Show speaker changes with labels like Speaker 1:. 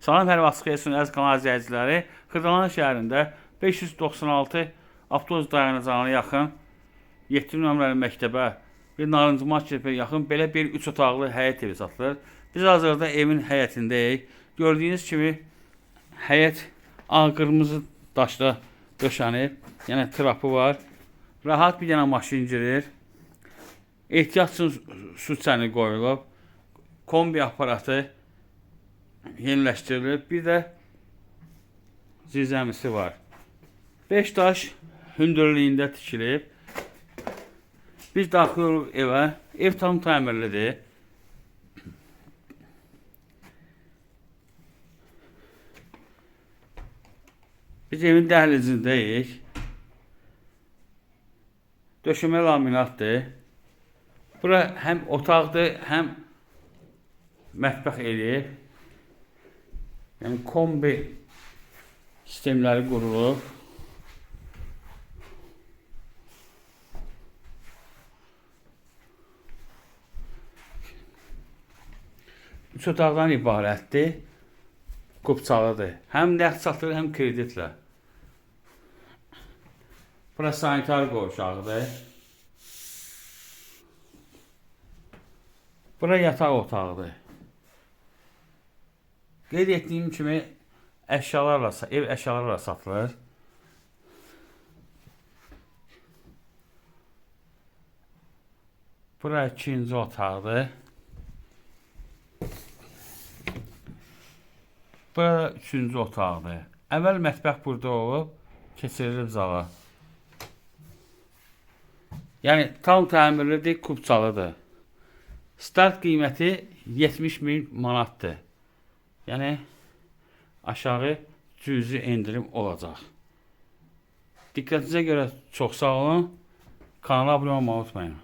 Speaker 1: Salam hər vaxt xeyirsin əziz kanal izləyiciləri. Xırdalan şəhərində 596 avtobus dayanacağına yaxın 7 nömrəli məktəbə bir narıncı marketə yaxın belə bir 3 otaqlı həyət evi satılır. Biz hazırda evin həyətindəyik. Gördüyünüz kimi həyət ağ qırmızı daşla döşənib. Yəni trapı var. Rahat bir dənə maşın girir. Ehtiyat üçün su çəni qoyulub. Kombi aparatı yeniləşdirilib. Bir də zirzəmisi var. 5 daş hündürlüyündə tikilib. Biz daxil oluruq evə. Ev tam təmirlidir. Biz evin dəhlizindəyik. Döşəmə laminatdır. Bura həm otaqdır, həm mətbəx eləyib. Yəni kombi sistemləri qurulub. Üç otaqdan ibarətdir. Qupçalıdır. Həm nəqd satılır, həm kreditlə. Bura sanitar qovşağıdır. Bura yataq otağıdır. Qeyd etdiyim kimi əşyalarla, ev əşyalarla satılır. Bura ikinci otaqdır. Bura üçüncü otaqdır. Əvvəl mətbəx burada olub, keçirilib zala. Yəni tam təmirlidir, kubçalıdır. Start qiyməti 70 min manatdır. Yəni aşağı cüzi endirim olacaq. Diqqətinizə görə çox sağ olun. Kanala abunə olmayı unutmayın.